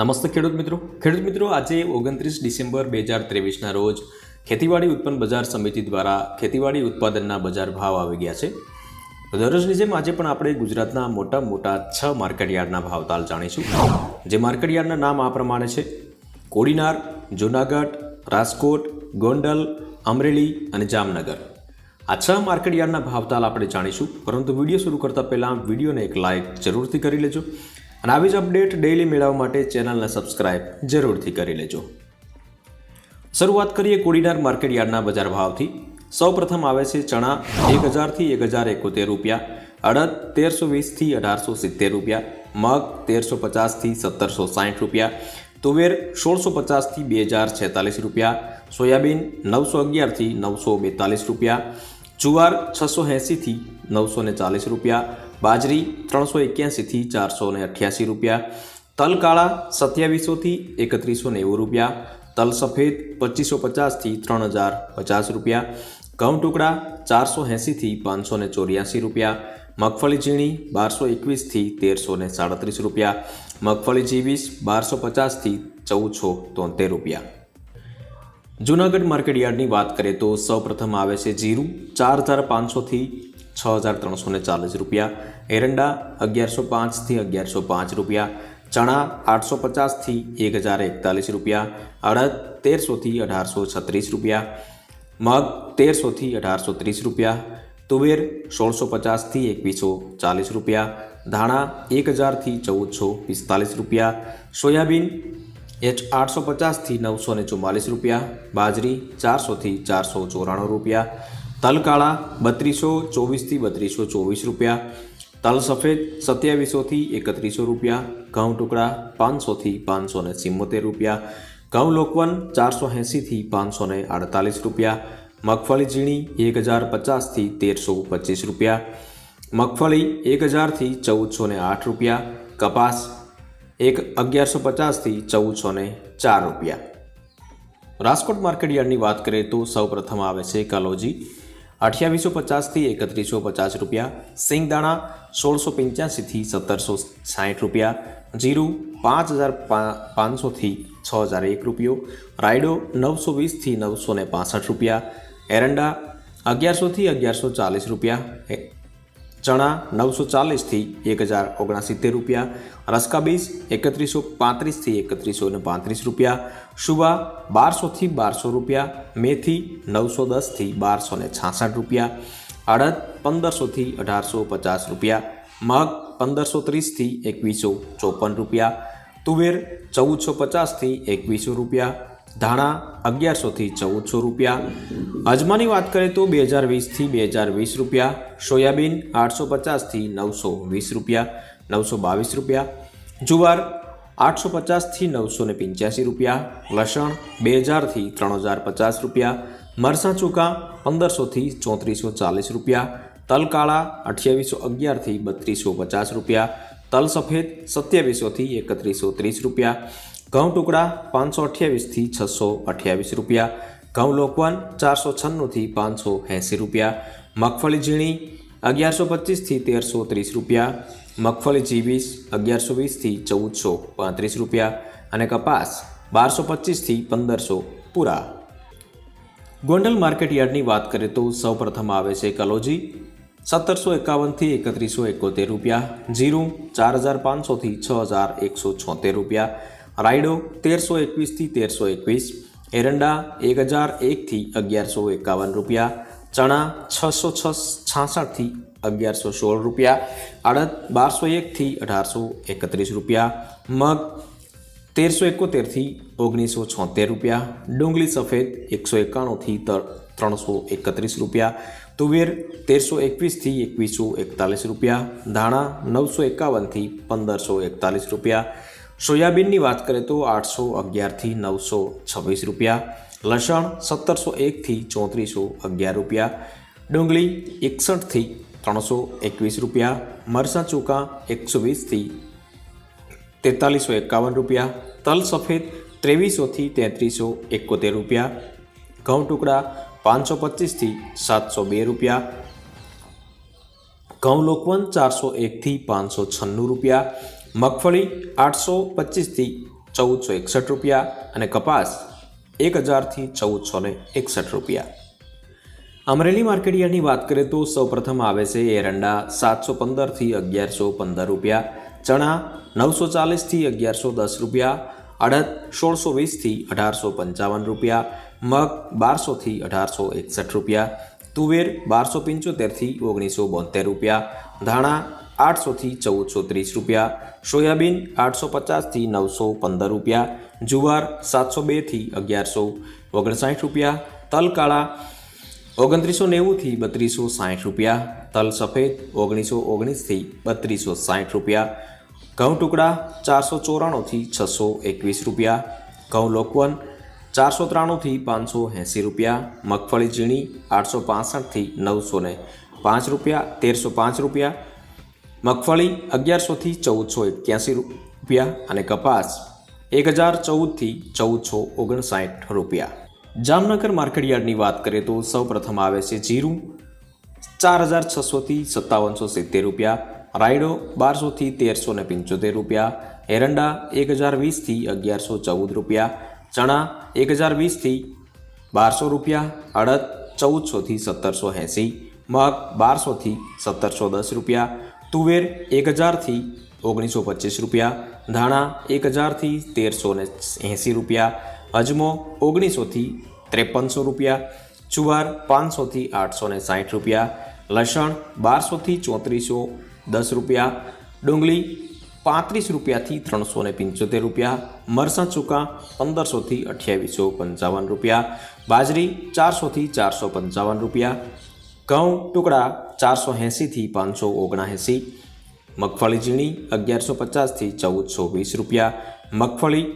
નમસ્તે ખેડૂત મિત્રો. ખેડૂત મિત્રો, આજે ઓગણત્રીસ ડિસેમ્બર બે હજાર ત્રેવીસના રોજ ખેતીવાડી ઉત્પન્ન બજાર સમિતિ દ્વારા ખેતીવાડી ઉત્પાદનના બજાર ભાવ આવી ગયા છે. દરરોજની જેમ આજે પણ આપણે ગુજરાતના મોટા મોટા છ માર્કેટયાર્ડના ભાવતાલ જાણીશું. જે માર્કેટયાર્ડના નામ આ પ્રમાણે છે. કોડીનાર, જૂનાગઢ, રાજકોટ, ગોંડલ, અમરેલી અને જામનગર. આ છ માર્કેટયાર્ડના ભાવતાલ આપણે જાણીશું. પરંતુ વીડિયો શરૂ કરતાં પહેલાં વિડીયોને એક લાઇક જરૂરથી કરી લેજો. અને આવી જ અપડેટ ડેઇલી મેળવવા માટે ચેનલને સબસ્ક્રાઇબ જરૂરથી કરી લેજો. શરૂઆત કરીએ કોડીનાર માર્કેટ યાર્ડના બજાર ભાવથી. સૌપ્રથમ આવે છે ચણા એક હજારથી એક હજાર એકોતેર રૂપિયા, અડદ તેરસો વીસથી અઢારસો સિત્તેર રૂપિયા, મગ તેરસો પચાસથી સત્તરસો સાઠ રૂપિયા, તુવેર સોળસો પચાસથી બે હજાર છેતાલીસ રૂપિયા, સોયાબીન નવસો અગિયારથી નવસો બેતાલીસ રૂપિયા, જુવાર છસો એંસીથી નવસો ને ચાલીસ રૂપિયા બાજરી ત્રણસો એક્યાસીથી ચારસો ને અઠ્યાસી રૂપિયા તલ કાળા સત્યાવીસોથી એકત્રીસો નેવું રૂપિયા, તલ સફેદ પચીસો પચાસથી ત્રણ હજાર પચાસ રૂપિયા, ઘઉં ટુકડા ચારસો એંસીથી પાંચસો ને ચોર્યાસી રૂપિયા, મગફળી ઝીણી બારસો એકવીસથી તેરસો ને સાડત્રીસ રૂપિયા, મગફળી જીવીસ બારસો પચાસથી ચૌદસો તોતેર રૂપિયા. જૂનાગઢ માર્કેટ યાર્ડની વાત કરીએ તો સૌપ્રથમ આવે છે જીરું, ચાર હજાર પાંચસોથી છ હજાર ત્રણસો ને ચાલીસ રૂપિયા. એરંડા અગિયારસો પાંચથી અગિયારસો પાંચ રૂપિયા. ચણા આઠસો પચાસથી એક હજાર એકતાલીસ રૂપિયા. અડદ તેરસોથી અઢારસો છત્રીસ રૂપિયા. મગ તેરસોથી અઢારસો ત્રીસ રૂપિયા. તુવેર સોળસો પચાસથી એકવીસો ચાલીસ રૂપિયા. ધાણા એક હજારથી ચૌદસો પિસ્તાલીસ રૂપિયા. સોયાબીન એચ આઠસો પચાસથી નવસો ને ચુમ્માલીસ રૂપિયા. બાજરી ચારસોથી ચારસો ચોરાણું રૂપિયા. તલ કાળા બત્રીસો, ચોવીસથી બત્રીસો ચોવીસ રૂપિયા. તલ સફેદ સત્યાવીસોથી એકત્રીસો રૂપિયા. ઘઉં ટુકડા પાંચસોથી પાંચસો ને સિમ્મોતેર રૂપિયા. ઘઉં લોકવન ચારસો એંસીથી પાંચસો ને અડતાલીસ રૂપિયા. મગફળી ઝીણી એક હજાર પચાસથી તેરસો પચીસ રૂપિયા. મગફળી એક હજારથી ચૌદસો ને આઠ રૂપિયા. કપાસ એક અગિયારસો પચાસથી ચૌદસો ને ચાર રૂપિયા. રાજકોટ માર્કેટ યાર્ડની વાત કરીએ તો સૌપ્રથમ આવે છે કલોજી. અઠ્યાવીસો પચાસથી એકત્રીસો પચાસ રૂપિયા, સિંગદાણા સોળસો પંચ્યાસીથી સત્તરસો સાહીઠ રૂપિયા, જીરું પાંચ હજાર પાંચસોથી છ હજાર એક રૂપિયો, રાયડો નવસો વીસથી નવસો ને રૂપિયા, એરંડા અગિયારસોથી અગિયારસો ચાલીસ રૂપિયા ચણા નવસો ચાલીસથી એક હજાર ઓગણસિત્તેર રૂપિયા રસકાબીજ એકત્રીસો પાંત્રીસથી એકત્રીસો ને પાંત્રીસ રૂપિયા, શુભા બારસોથી બારસો રૂપિયા, મેથી નવસો દસથી બારસો ને છાસઠ રૂપિયા, અડદ પંદરસોથી અઢારસો પચાસ રૂપિયા, મગ પંદરસો ત્રીસથી એકવીસો ચોપન રૂપિયા, તુવેર ચૌદસો પચાસથી એકવીસો રૂપિયા ધાણા અગિયારસોથી ચૌદસો રૂપિયા. અજમાની વાત કરીએ તો બે હજાર વીસથી બે હજાર વીસ રૂપિયા. સોયાબીન આઠસો પચાસથી નવસો વીસ રૂપિયા, નવસો બાવીસ રૂપિયા. જુવાર આઠસો પચાસથી નવસો ને પંચ્યાસી રૂપિયા. લસણ બે હજારથી ત્રણ હજાર પચાસ રૂપિયા. મરસાં ચૂકા પંદરસોથી ચોત્રીસો ચાલીસ રૂપિયા. તલ કાળા અઠ્યાવીસો અગિયારથી બત્રીસો પચાસ રૂપિયા. તલ સફેદ સત્યાવીસોથી એકત્રીસો ત્રીસ રૂપિયા. ઘઉં ટુકડા પાંચસો અઠ્યાવીસથી છસો અઠ્યાવીસ રૂપિયા. ઘઉં લોકવન ચારસો છન્નુંથી પાંચસો એંસી રૂપિયા. મગફળી ઝીણી અગિયારસો પચીસથી તેરસો ત્રીસ રૂપિયા. મગફળી જીવીસ અગિયારસો વીસથી ચૌદસો પાંત્રીસ રૂપિયા અને કપાસ બારસો પચીસથી પંદરસો પૂરા. ગોંડલ માર્કેટ યાર્ડની વાત કરીએ તો સૌપ્રથમ આવે છે કલોજી. સત્તરસો એકાવનથી એકત્રીસો એકોતેર રૂપિયા. જીરું ચાર હજાર પાંચસોથી છ હજાર એકસો છોતેર રૂપિયા. રાયડો તેરસો એકવીસથી તેરસો એકવીસ, એરંડા એક હજાર એકથી અગિયારસો એકાવન રૂપિયા, ચણા છસો છ છાસઠથી અગિયારસો સોળ રૂપિયા, અડદ બારસો એકથી અઢારસો એકત્રીસ રૂપિયા, મગ તેરસો એકોતેરથી ઓગણીસો છોતેર રૂપિયા, ડુંગળી સફેદ એકસો એકાણુંથી ત્રણસો એકત્રીસ રૂપિયા, તુવેર તેરસો એકવીસથી એકવીસો એકતાલીસ રૂપિયા, ધાણા નવસો એકાવનથી પંદરસો એકતાલીસ રૂપિયા સોયાબીનની વાત કરીએ તો આઠસો અગિયારથી નવસો છવ્વીસ રૂપિયા, લસણ સત્તરસો એકથી ચોત્રીસો અગિયાર રૂપિયા, ડુંગળી એકસઠથી ત્રણસો એકવીસ રૂપિયા, મરચાં ચૂકા એકસો વીસથી તેતાલીસો એકાવન રૂપિયા, તલ સફેદ ત્રેવીસોથી તેત્રીસો એકોતેર રૂપિયા, ઘઉં ટુકડા પાંચસો પચીસથી સાતસો બે રૂપિયા, ઘઉં લોકવન ચારસો એકથી પાંચસો છન્નું રૂપિયા મગફળી આઠસો પચીસથી ચૌદસો એકસઠ રૂપિયા અને કપાસ એક હજારથી ચૌદસો ને એકસઠ રૂપિયા. અમરેલી માર્કેટયાર્ડની વાત કરીએ તો સૌપ્રથમ આવે છે એરંડા સાતસો પંદરથી અગિયારસો પંદર રૂપિયા, ચણા નવસો ચાલીસથી અગિયારસો દસ રૂપિયા, અડદ સોળસો વીસથી અઢારસો પંચાવન રૂપિયા, મગ બારસોથી અઢારસો એકસઠ રૂપિયા તુવેર બારસો પંચોતેરથી ઓગણીસો બોતેર રૂપિયા, ધાણા આઠસોથી ચૌદસો ત્રીસ રૂપિયા, સોયાબીન આઠસો પચાસથી નવસો પંદર રૂપિયા, જુવાર સાતસો બેથી અગિયારસો ઓગણસાઠ રૂપિયા તલ કાળા ઓગણત્રીસો નેવુંથી બત્રીસો સાઠ રૂપિયા, તલ સફેદ ઓગણીસો ઓગણીસથી બત્રીસો સાઠ રૂપિયા, ઘઉં ટુકડા ચારસો ચોરાણુંથી છસો એકવીસ રૂપિયા, ઘઉં લોકવન ચારસો ત્રાણુંથી પાંચસો એંસી રૂપિયા, મગફળી ઝીણી આઠસો પાસઠથી નવસો ને પાંચ રૂપિયા, તેરસો પાંચ રૂપિયા, મગફળી અગિયારસોથી ચૌદસો એક્યાસી રૂપિયા અને કપાસ એક હજાર ચૌદથી ચૌદસો ઓગણસાઠ રૂપિયા. જામનગર માર્કેટયાર્ડની વાત કરીએ તો સૌપ્રથમ આવે છે જીરું, ચાર હજાર છસોથી સત્તાવનસો સિત્તેર રૂપિયા, રાયડો બારસોથી તેરસો ને પંચોતેર રૂપિયા, એરંડા એક હજાર વીસથી અગિયારસો ચૌદ રૂપિયા ચણા એક હજાર વીસથી બારસો રૂપિયા, અડદ ચૌદસોથી સત્તરસો એંસી, મગ બારસોથી સત્તરસો દસ રૂપિયા, તુવેર એક હજારથી ઓગણીસો પચીસ રૂપિયા, ધાણા એક હજારથી તેરસો ને એંસી રૂપિયા, અજમો ઓગણીસોથી ત્રેપનસો રૂપિયા જુવાર પાંચસોથી આઠસો ને સાઠ રૂપિયા, લસણ બારસોથી ચોત્રીસો દસ રૂપિયા, ડુંગળી પાંત્રીસ રૂપિયાથી ત્રણસો ને પંચોતેર રૂપિયા મરસાં ચૂકા પંદરસોથી અઠ્યાવીસો પંચાવન રૂપિયા, બાજરી ચારસોથી ચારસો પંચાવન રૂપિયા, ઘઉં ટુકડા ચારસો એંસીથી પાંચસો ઓગણએંસી મગફળી ઝીણી અગિયારસો પચાસથી ચૌદસો વીસ રૂપિયા, મગફળી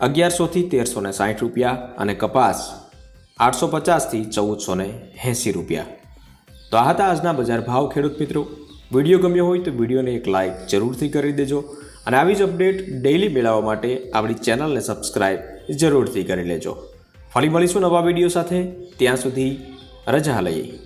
અગિયારસોથી તેરસો ને સાઠ રૂપિયા અને કપાસ આઠસો પચાસથી ચૌદસો ને એંસી રૂપિયા. તો આ હતા આજના બજાર ભાવ ખેડૂત મિત્રો. વીડિયો ગમ્યો હોય તો વિડીયોને એક લાઇક જરૂરથી કરી દેજો અને આવી જ અપડેટ ડેઇલી મેળવવા માટે આપણી ચેનલને સબસ્ક્રાઇબ જરૂરથી કરી લેજો. ફરી મળીશું નવા વીડિયો સાથે. ત્યાં સુધી રજા લઈએ.